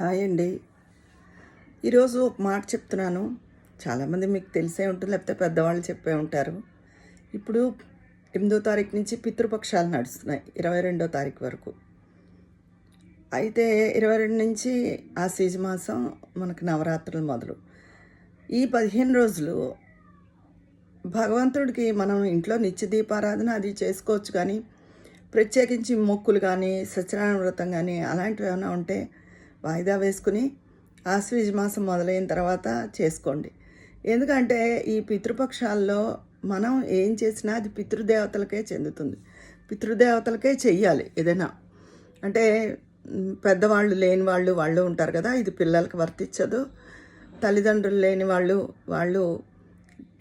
Hi అండి. ఈరోజు ఒక మాట చెప్తున్నాను. చాలామంది మీకు తెలిసే ఉంటుంది లేకపోతే పెద్దవాళ్ళు చెప్పే ఉంటారు. ఇప్పుడు ఎనిమిదో తారీఖు నుంచి పితృపక్షాలు నడుస్తున్నాయి ఇరవై రెండో తారీఖు వరకు. అయితే ఇరవై రెండు నుంచి ఆ సీజ మాసం మనకు నవరాత్రులు మొదలు. ఈ పదిహేను రోజులు భగవంతుడికి మనం ఇంట్లో నిత్య దీపారాధన అది చేసుకోవచ్చు కానీ ప్రత్యేకించి మొక్కులు కానీ సత్యనారాయణ వ్రతం కానీ అలాంటివి ఏమైనా ఉంటే వాయిదా వేసుకుని ఆశ్వీజ మాసం మొదలైన తర్వాత చేసుకోండి. ఎందుకంటే ఈ పితృపక్షాల్లో మనం ఏం చేసినా అది పితృదేవతలకే చెందుతుంది. పితృదేవతలకే చెయ్యాలి ఏదైనా. అంటే పెద్దవాళ్ళు లేని వాళ్ళు వాళ్ళు ఉంటారు కదా ఇది పిల్లలకు వర్తించదు. తల్లిదండ్రులు లేని వాళ్ళు వాళ్ళు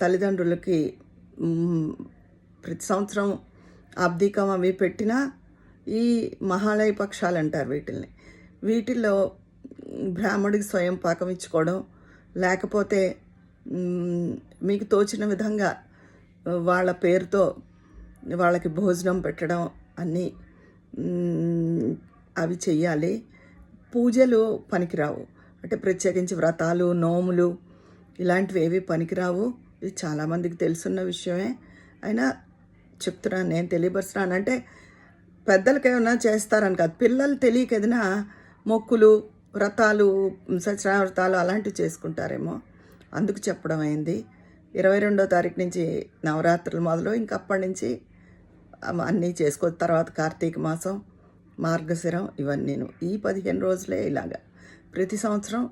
తల్లిదండ్రులకి ప్రతి సంవత్సరం అబ్దికం అవి పెట్టినా ఈ మహాలయ పక్షాలు అంటారు వీటిల్ని. వీటిల్లో బ్రాహ్మడికి స్వయం పాకం ఇచ్చుకోవడం లేకపోతే మీకు తోచిన విధంగా వాళ్ళ పేరుతో వాళ్ళకి భోజనం పెట్టడం అన్నీ అవి చెయ్యాలి. పూజలు పనికిరావు. అంటే ప్రత్యేకించి వ్రతాలు నోములు ఇలాంటివి ఏవి పనికిరావు. ఇది చాలామందికి తెలుసున్న విషయమే. అయినా చెప్తున్నాను నేను తెలియపరుస్తున్నాను. అంటే పెద్దలకి ఏమైనా చేస్తారని కాదు పిల్లలు తెలియక ఏదైనా మొక్కులు వ్రతాలు సత్యనారాయణ వ్రతాలు అలాంటివి చేసుకుంటారేమో. అందుకు చెప్పడం అయింది. ఇరవై రెండో తారీఖు నుంచి నవరాత్రులు మొదలు. ఇంకా అప్పటి నుంచి అన్నీ చేసుకో తర్వాత కార్తీక మాసం మార్గశిరం ఇవన్నీను. ఈ పదిహేను రోజులే ఇలాగా. ప్రతి సంవత్సరం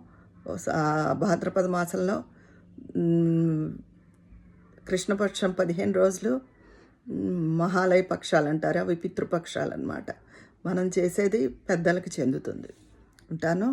భాద్రపద మాసంలో కృష్ణపక్షం పదిహేను రోజులు మహాలయ పక్షాలు అంటారు అవి పితృపక్షాలు అన్నమాట మనం చేసేది పెద్దలకు చెందుతుంది. ఉంటాను